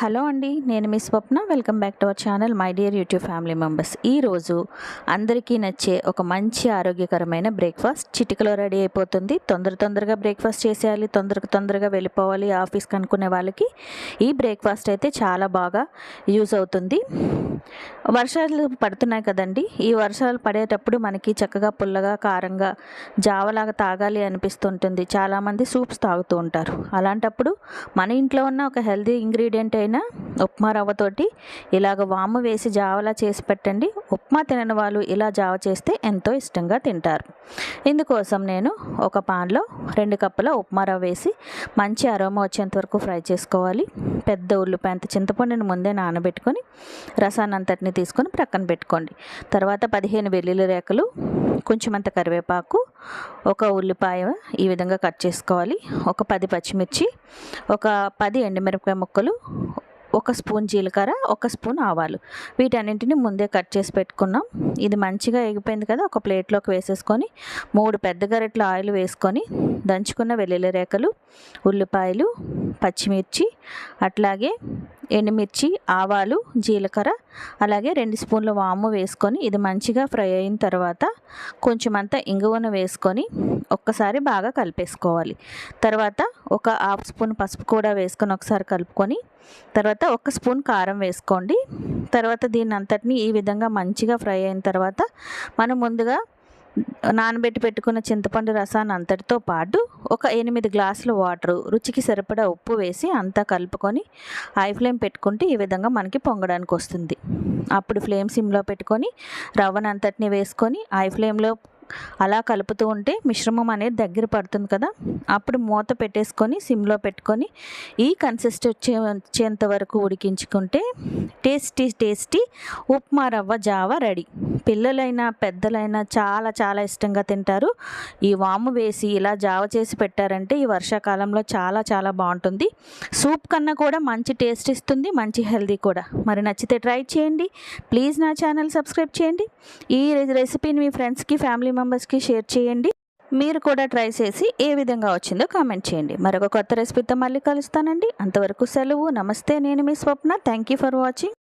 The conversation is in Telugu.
హలో అండి నేను మీ Swapna. Welcome back to our channel my dear YouTube family members. ఈరోజు అందరికీ నచ్చే ఒక మంచి ఆరోగ్యకరమైన బ్రేక్ఫాస్ట్. చిటికలో రెడీ అయిపోతుంది. తొందర తొందరగా బ్రేక్ఫాస్ట్ చేసేయాలి తొందరగా తొందరగా వెళ్ళిపోవాలి ఆఫీస్కి అనుకునే వాళ్ళకి. ఈ బ్రేక్ఫాస్ట్ అయితే చాలా బాగా యూజ్ అవుతుంది. వర్షాలు పడుతున్నాయి కదండి. ఈ వర్షాలు పడేటప్పుడు మనకి చక్కగా పుల్లగా కారంగా జావలాగా తాగాలి అనిపిస్తుంటుంది. చాలామంది సూప్స్ తాగుతూ ఉంటారు. అలాంటప్పుడు మన ఇంట్లో ఉన్న ఒక హెల్తీ ఇంగ్రీడియంట్ అయిన ఉప్మా రవ్వతోటి ఇలాగ వాము వేసి జావలా చేసి పెట్టండి. ఉప్మా తినని వాళ్ళు ఇలా జావ చేస్తే ఎంతో ఇష్టంగా తింటారు. ఇందుకోసం నేను ఒక పాన్లో రెండు కప్పుల ఉప్మా రవ్వ వేసి మంచి అరోమా వచ్చేంత వరకు ఫ్రై చేసుకోవాలి. పెద్ద ఉల్లిపాయ అంత చింతపండుని ముందే నానబెట్టుకొని రసాన్ని అంతటిని తీసుకొని ప్రక్కన పెట్టుకోండి. తర్వాత పదిహేను వెల్లుల్లి రేకలు కొంచెం అంత కరివేపాకు ఒక ఉల్లిపాయ ఈ విధంగా కట్ చేసుకోవాలి. ఒక పది పచ్చిమిర్చి ఒక పది ఎండుమిరపకాయ ముక్కలు ఒక స్పూన్ జీలకర్ర ఒక స్పూన్ ఆవాలు. వీటన్నింటిని ముందే కట్ చేసి పెట్టుకున్నాం. ఇది మంచిగా ఎగిపోయింది కదా ఒక ప్లేట్లోకి వేసేసుకొని మూడు పెద్ద గరెట్ల ఆయిల్ వేసుకొని దంచుకున్న వెల్లుల్లి రేకలు ఉల్లిపాయలు పచ్చిమిర్చి అట్లాగే ఎండుమిర్చి ఆవాలు జీలకర్ర అలాగే రెండు స్పూన్ల వాము వేసుకొని ఇది మంచిగా ఫ్రై అయిన తర్వాత కొంచెం అంతా ఇంగువను వేసుకొని ఒక్కసారి బాగా కలిపేసుకోవాలి. తర్వాత ఒక హాఫ్ స్పూన్ పసుపు కూడా వేసుకొని ఒకసారి కలుపుకొని తర్వాత ఒక స్పూన్ కారం వేసుకోండి. తర్వాత దీన్ని అంతటిని ఈ విధంగా మంచిగా ఫ్రై అయిన తర్వాత మనం ముందుగా నానబెట్టి పెట్టుకున్న చింతపండు రసాన్ని అంతటితో పాటు ఒక ఎనిమిది గ్లాసుల వాటరు రుచికి సరిపడా ఉప్పు వేసి అంతా కలుపుకొని హై ఫ్లేమ్ పెట్టుకుంటే ఈ విధంగా మనకి పొంగడానికి వస్తుంది. అప్పుడు ఫ్లేమ్ సిమ్లో పెట్టుకొని రవ్వనంతటిని వేసుకొని హై ఫ్లేమ్లో అలా కలుపుతూ ఉంటే మిశ్రమం అనేది దగ్గర పడుతుంది కదా. అప్పుడు మూత పెట్టేసుకొని సిమ్లో పెట్టుకొని ఈ కన్సిస్ట్ వచ్చే వచ్చేంత వరకు ఉడికించుకుంటే టేస్టీ టేస్టీ ఉప్మా రవ్వ జావా రెడీ పిల్లలైనా పెద్దలైనా చాలా చాలా ఇష్టంగా తింటారు. ఈ వాము వేసి ఇలా జావ చేసి పెట్టారంటే ఈ వర్షాకాలంలో చాలా చాలా బాగుంటుంది. సూప్ కన్నా కూడా మంచి టేస్ట్ ఇస్తుంది మంచి హెల్దీ కూడా. మరి నచ్చితే ట్రై చేయండి. ప్లీజ్ నా ఛానల్ సబ్స్క్రైబ్ చేయండి. ఈ రెసిపీని మీ ఫ్రెండ్స్కి ఫ్యామిలీ మెంబర్స్కి షేర్ చేయండి. మీరు కూడా ట్రై చేసి ఏ విధంగా వచ్చిందో కామెంట్ చేయండి. మరొక కొత్త రెసిపీతో మళ్ళీ కలుస్తానండి. అంతవరకు సెలవు. నమస్తే. నేను మీ Swapna. Thank you for watching.